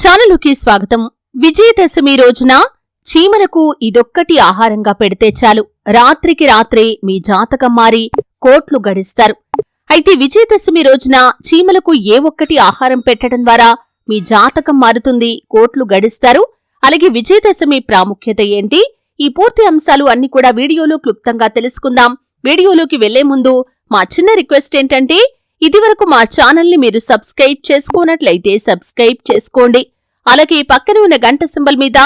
ఛానలుకి స్వాగతం. విజయదశమి రోజున చీమలకు ఇదొక్కటి ఆహారంగా పెడితే చాలు. రాత్రికి రాత్రే మీ జాతకం మారి కోట్లు గడిస్తారు. అయితే విజయదశమి రోజున చీమలకు ఏ ఒక్కటి ఆహారం పెట్టడం ద్వారా మీ జాతకం మారుతుంది కోట్లు గడిస్తారు. అలాగే విజయదశమి ప్రాముఖ్యత ఏంటి? ఈ పూర్తి అంశాలు అన్ని కూడా వీడియోలో క్లుప్తంగా తెలుసుకుందాం. వీడియోలోకి వెళ్ళే ముందు మా చిన్న రిక్వెస్ట్ ఏంటంటే ఇదివరకు మా ఛానల్ని మీరు సబ్స్క్రైబ్ చేసుకున్నట్లయితే సబ్స్క్రైబ్ చేసుకోండి. అలాగే పక్కన ఉన్న గంట సింబల్ మీద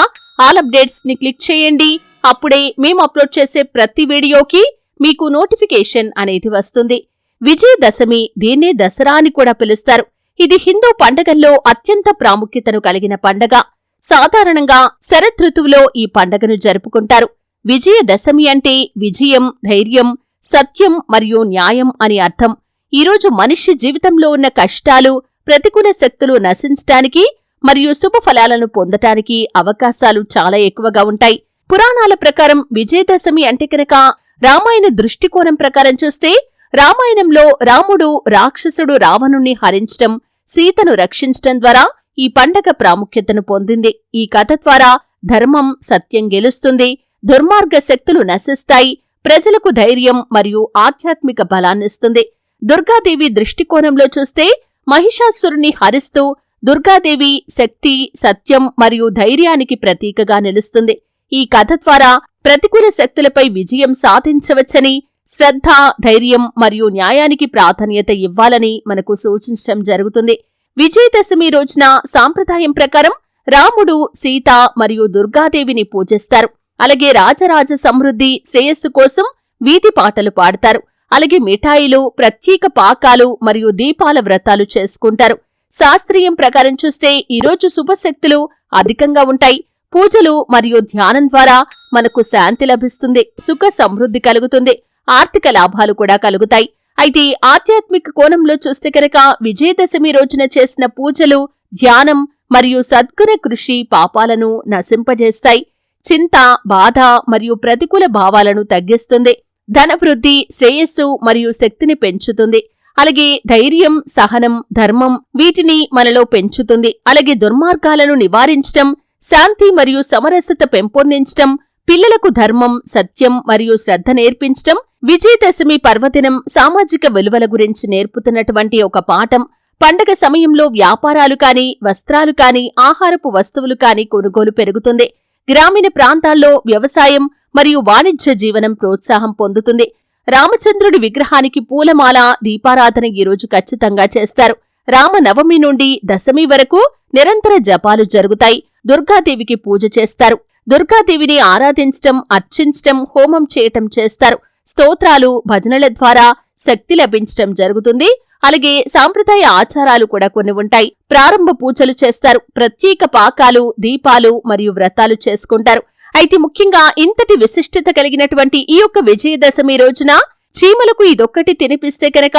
ఆల్ అప్డేట్స్ని క్లిక్ చేయండి. అప్పుడే మేము అప్లోడ్ చేసే ప్రతి వీడియోకి మీకు నోటిఫికేషన్ అనేది వస్తుంది. విజయదశమి దీన్నే దసరా అని కూడా పిలుస్తారు. ఇది హిందూ పండగల్లో అత్యంత ప్రాముఖ్యతను కలిగిన పండగ. సాధారణంగా శరదృతువులో ఈ పండగను జరుపుకుంటారు. విజయదశమి అంటే విజయం ధైర్యం సత్యం మరియు న్యాయం అని అర్థం. ఈరోజు మనిషి జీవితంలో ఉన్న కష్టాలు ప్రతికూల శక్తులు నశించటానికి మరియు శుభ ఫలాలను పొందటానికి అవకాశాలు చాలా ఎక్కువగా ఉంటాయి. పురాణాల ప్రకారం విజయదశమి అంటే కనుక రామాయణ దృష్టికోణం ప్రకారం చూస్తే రామాయణంలో రాముడు రాక్షసుడు రావణుణ్ణి హరించటం సీతను రక్షించటం ద్వారా ఈ పండగ ప్రాముఖ్యతను పొందింది. ఈ కథ ద్వారా ధర్మం సత్యం గెలుస్తుంది. దుర్మార్గ శక్తులు నశిస్తాయి. ప్రజలకు ధైర్యం మరియు ఆధ్యాత్మిక బలాన్నిస్తుంది. దుర్గాదేవి దృష్టికోణంలో చూస్తే మహిషాసురుని హరిస్తూ దుర్గాదేవి శక్తి సత్యం మరియు ధైర్యానికి ప్రతీకగా నిలుస్తుంది. ఈ కథ ద్వారా ప్రతికూల శక్తులపై విజయం సాధించవచ్చని శ్రద్ధ ధైర్యం మరియు న్యాయానికి ప్రాధాన్యత ఇవ్వాలని మనకు సూచించడం జరుగుతుంది. విజయదశమి రోజున సాంప్రదాయం ప్రకారం రాముడు సీత మరియు దుర్గాదేవిని పూజిస్తారు. అలాగే రాజరాజ సమృద్ధి శ్రేయస్సు కోసం వీధి పాటలు పాడతారు. అలాగే మిఠాయిలు ప్రత్యేక పాకాలు మరియు దీపాల వ్రతాలు చేసుకుంటారు. శాస్త్రీయం ప్రకారం చూస్తే ఈరోజు శుభశక్తులు అధికంగా ఉంటాయి. పూజలు మరియు ధ్యానం ద్వారా మనకు శాంతి లభిస్తుంది సుఖ సమృద్ధి కలుగుతుంది ఆర్థిక లాభాలు కూడా కలుగుతాయి. అయితే ఆధ్యాత్మిక కోణంలో చూస్తే కనుక విజయదశమి రోజున చేసిన పూజలు ధ్యానం మరియు సద్గుణ కృషి పాపాలను నశింపజేస్తాయి. చింత బాధ మరియు ప్రతికూల భావాలను తగ్గిస్తుంది. ధనవృద్ధి శ్రేయస్సు మరియు శక్తిని పెంచుతుంది. అలాగే ధైర్యం సహనం ధర్మం వీటిని మనలో పెంచుతుంది. అలాగే దుర్మార్గాలను నివారించటం శాంతి మరియు సమరసత పెంపొందించటం పిల్లలకు ధర్మం సత్యం మరియు శ్రద్ధ నేర్పించటం విజయదశమి పర్వదినం సామాజిక విలువల గురించి నేర్పుతున్నటువంటి ఒక పాఠం. పండగ సమయంలో వ్యాపారాలు కాని వస్త్రాలు కాని ఆహారపు వస్తువులు కాని కొనుగోలు పెరుగుతుంది. గ్రామీణ ప్రాంతాల్లో వ్యవసాయం మరియు వాణిజ్య జీవనం ప్రోత్సాహం పొందుతుంది. రామచంద్రుడి విగ్రహానికి పూలమాల దీపారాధన ఈరోజు ఖచ్చితంగా చేస్తారు. రామనవమి నుండి దశమి వరకు నిరంతర జపాలు జరుగుతాయి. దుర్గాదేవికి పూజ చేస్తారు. దుర్గాదేవిని ఆరాధించటం అర్చించటం హోమం చేయటం చేస్తారు. స్తోత్రాలు భజనల ద్వారా శక్తి లభించటం జరుగుతుంది. అలాగే సాంప్రదాయ ఆచారాలు కూడా కొన్ని ఉంటాయి. ప్రారంభ పూజలు చేస్తారు. ప్రత్యేక పాకాలు దీపాలు మరియు వ్రతాలు చేసుకుంటారు. అయితే ముఖ్యంగా ఇంతటి విశిష్టత కలిగినటువంటి ఈ యొక్క విజయదశమి రోజున చీమలకు ఇదొక్కటి తినిపిస్తే కనుక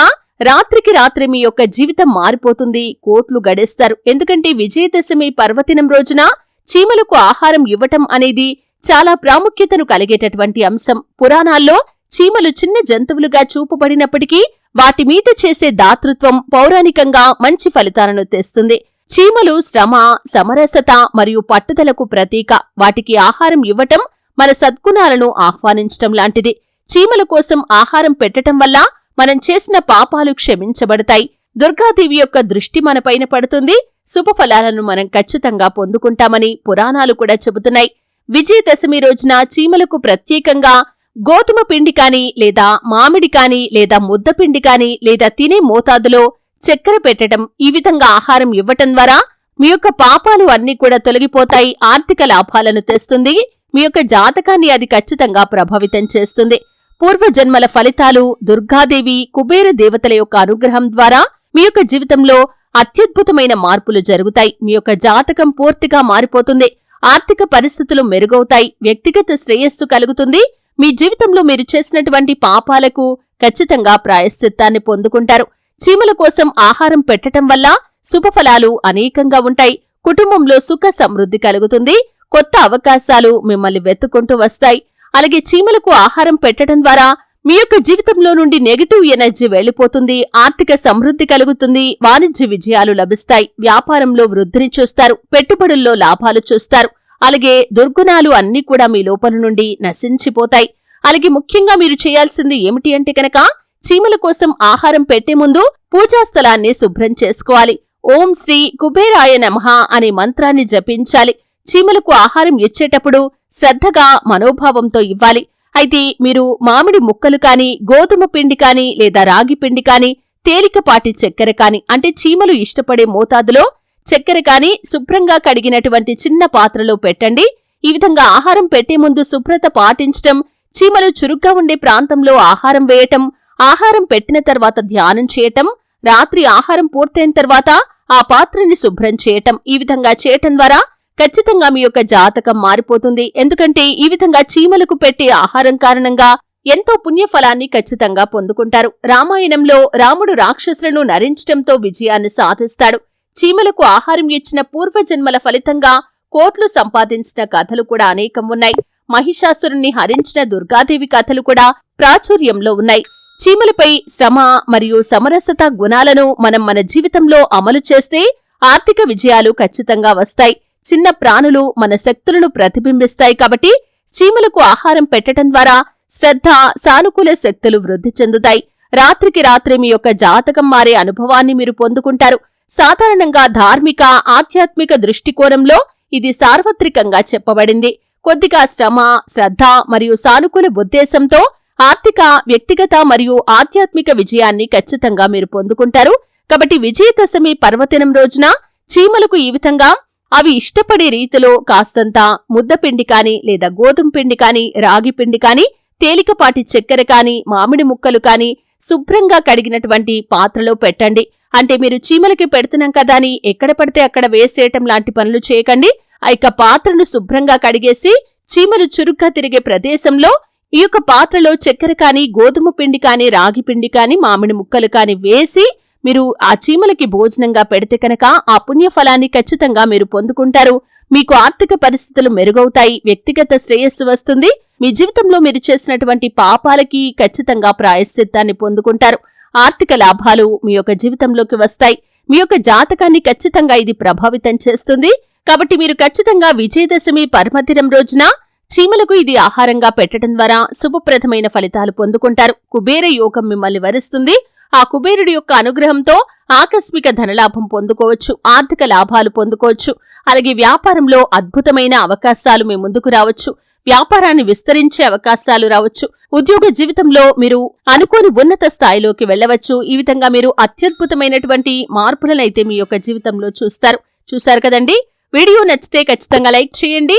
రాత్రికి రాత్రి మీ యొక్క జీవితం మారిపోతుంది కోట్లు గడేస్తారు. ఎందుకంటే విజయదశమి పర్వదినం రోజున చీమలకు ఆహారం ఇవ్వటం అనేది చాలా ప్రాముఖ్యతను కలిగేటటువంటి అంశం. పురాణాల్లో చీమలు చిన్న జంతువులుగా చూపబడినప్పటికీ వాటి మీద చేసే దాతృత్వం పౌరాణికంగా మంచి ఫలితాలను తెస్తుంది. చీమలు శ్రమ సమరసత మరియు పట్టుదలకు ప్రతీక. వాటికి ఆహారం ఇవ్వటం మన సద్గుణాలను ఆహ్వానించటం లాంటిది. చీమల కోసం ఆహారం పెట్టటం వల్ల మనం చేసిన పాపాలు క్షమించబడతాయి. దుర్గాదేవి యొక్క దృష్టి మనపైన పడుతుంది. శుభఫలాలను మనం ఖచ్చితంగా పొందుకుంటామని పురాణాలు కూడా చెబుతున్నాయి. విజయదశమి రోజున చీమలకు ప్రత్యేకంగా గోధుమ పిండి కాని లేదా మామిడి కాని లేదా ముద్దపిండి కాని లేదా తినే మోతాదులో చక్కెర పెట్టడం ఈ విధంగా ఆహారం ఇవ్వటం ద్వారా మీ యొక్క పాపాలు అన్నీ కూడా తొలగిపోతాయి ఆర్థిక లాభాలను తెస్తుంది మీ యొక్క జాతకాన్ని అది ఖచ్చితంగా ప్రభావితం చేస్తుంది. పూర్వజన్మల ఫలితాలు దుర్గాదేవి కుబేర దేవతల యొక్క అనుగ్రహం ద్వారా మీ యొక్క జీవితంలో అత్యద్భుతమైన మార్పులు జరుగుతాయి. మీ యొక్క జాతకం పూర్తిగా మారిపోతుంది. ఆర్థిక పరిస్థితులు మెరుగవుతాయి. వ్యక్తిగత శ్రేయస్సు కలుగుతుంది. మీ జీవితంలో మీరు చేసినటువంటి పాపాలకు ఖచ్చితంగా ప్రాయశ్చిత్తాన్ని పొందుకుంటారు. చీమల కోసం ఆహారం పెట్టటం వల్ల శుభఫలాలు అనేకంగా ఉంటాయి. కుటుంబంలో సుఖ సమృద్ధి కలుగుతుంది. కొత్త అవకాశాలు మిమ్మల్ని వెతుక్కుంటూ వస్తాయి. అలాగే చీమలకు ఆహారం పెట్టడం ద్వారా మీ యొక్క జీవితంలో నుండి నెగటివ్ ఎనర్జీ వెళ్ళిపోతుంది ఆర్థిక సమృద్ధి కలుగుతుంది. వాణిజ్య విజయాలు లభిస్తాయి. వ్యాపారంలో వృద్ధిని చూస్తారు. పెట్టుబడుల్లో లాభాలు చూస్తారు. అలాగే దుర్గుణాలు అన్ని కూడా మీ లోపల నుండి నశించిపోతాయి. అలాగే ముఖ్యంగా మీరు చేయాల్సింది ఏమిటి అంటే కనుక చీమల కోసం ఆహారం పెట్టే ముందు పూజా స్థలాన్ని శుభ్రం చేసుకోవాలి. ఓం శ్రీ కుబేరాయ నమః అనే మంత్రాన్ని జపించాలి. చీమలకు ఆహారం ఇచ్చేటప్పుడు శ్రద్ధగా మనోభావంతో ఇవ్వాలి. అయితే మీరు మామిడి ముక్కలు కాని గోధుమ పిండి కాని లేదా రాగి పిండి కాని తేలికపాటి చక్కెర కాని అంటే చీమలు ఇష్టపడే మోతాదులో చక్కెర కాని శుభ్రంగా కడిగినటువంటి చిన్న పాత్రలో పెట్టండి. ఈ విధంగా ఆహారం పెట్టే ముందు శుభ్రత పాటించటం చీమలు చురుగ్గా ఉండే ప్రాంతంలో ఆహారం వేయటం ఆహారం పెట్టిన తర్వాత ధ్యానం చేయటం రాత్రి ఆహారం పూర్తయిన తర్వాత ఆ పాత్రని శుభ్రం చేయటం ఈ విధంగా చేయటం ద్వారా ఖచ్చితంగా మీ యొక్క జాతకం మారిపోతుంది. ఎందుకంటే ఈ విధంగా చీమలకు పెట్టే ఆహారం కారణంగా ఎంతో పుణ్యఫలాన్ని ఖచ్చితంగా పొందుకుంటారు. రామాయణంలో రాముడు రాక్షసులను నరించటంతో విజయాన్ని సాధిస్తాడు. చీమలకు ఆహారం ఇచ్చిన పూర్వజన్మల ఫలితంగా కోట్లు సంపాదించిన కథలు కూడా అనేకం ఉన్నాయి. మహిషాసురుణ్ణి హరించిన దుర్గాదేవి కథలు కూడా ప్రాచుర్యంలో ఉన్నాయి. చీమలపై శ్రమ మరియు సమరసత గుణాలను మనం మన జీవితంలో అమలు చేస్తే ఆర్థిక విజయాలు ఖచ్చితంగా వస్తాయి. చిన్న ప్రాణులు మన శక్తులను ప్రతిబింబిస్తాయి కాబట్టి చీమలకు ఆహారం పెట్టడం ద్వారా శ్రద్ధ సానుకూల శక్తులు వృద్ధి చెందుతాయి. రాత్రికి రాత్రి మీ యొక్క జాతకం మారే అనుభవాన్ని మీరు పొందుకుంటారు. సాధారణంగా ధార్మిక ఆధ్యాత్మిక దృష్టికోణంలో ఇది సార్వత్రికంగా చెప్పబడింది. కొద్దిగా శ్రమ శ్రద్ధ మరియు సానుకూల ఉద్దేశంతో ఆర్థిక వ్యక్తిగత మరియు ఆధ్యాత్మిక విజయాన్ని ఖచ్చితంగా మీరు పొందుకుంటారు. కాబట్టి విజయదశమి పర్వదినం రోజున చీమలకు ఈ విధంగా అవి ఇష్టపడే రీతిలో కాస్తంత ముద్దపిండి కాని లేదా గోధుమ పిండి కాని రాగి పిండి కాని తేలికపాటి చక్కెర కాని మామిడి ముక్కలు కాని శుభ్రంగా కడిగినటువంటి పాత్రలో పెట్టండి. అంటే మీరు చీమలకి పెడుతున్నాం కదా అని ఎక్కడ పడితే అక్కడ వేసేయటం లాంటి పనులు చేయకండి. ఆ యొక్క పాత్రను శుభ్రంగా కడిగేసి చీమలు చురుగ్గా తిరిగే ప్రదేశంలో ఈ యొక్క పాత్రలో చక్కెర కానీ గోధుమ పిండి కానీ రాగి పిండి కానీ మామిడి ముక్కలు కానీ వేసి మీరు ఆ చీమలకి భోజనంగా పెడితే కనుక ఆ పుణ్యఫలాన్ని ఖచ్చితంగా మీరు పొందుకుంటారు. మీకు ఆర్థిక పరిస్థితులు మెరుగవుతాయి వ్యక్తిగత శ్రేయస్సు వస్తుంది. మీ జీవితంలో మీరు చేసినటువంటి పాపాలకి ఖచ్చితంగా ప్రాయశ్చిత్తాన్ని పొందుకుంటారు. ఆర్థిక లాభాలు మీ యొక్క జీవితంలోకి వస్తాయి. మీ యొక్క జాతకాన్ని ఖచ్చితంగా ఇది ప్రభావితం చేస్తుంది. కాబట్టి మీరు ఖచ్చితంగా విజయదశమి పరమదినం రోజున చీమలకు ఇది ఆహారంగా పెట్టడం ద్వారా శుభప్రదమైన ఫలితాలు పొందుకుంటారు. కుబేర యోగం మిమ్మల్ని వరిస్తుంది. ఆ కుబేరుడి యొక్క అనుగ్రహంతో ఆకస్మిక ధనలాభం పొందుకోవచ్చు. ఆర్థిక లాభాలు పొందుకోవచ్చు. అలాగే వ్యాపారంలో అద్భుతమైన అవకాశాలు మీ ముందుకు రావచ్చు. వ్యాపారాన్ని విస్తరించే అవకాశాలు రావచ్చు. ఉద్యోగ జీవితంలో మీరు అనుకోని ఉన్నత స్థాయిలోకి వెళ్ళవచ్చు. ఈ విధంగా మీరు అత్యద్భుతమైనటువంటి మార్పులనైతే మీ యొక్క జీవితంలో చూస్తారు. చూశారు కదండి? వీడియో నచ్చితే ఖచ్చితంగా లైక్ చేయండి.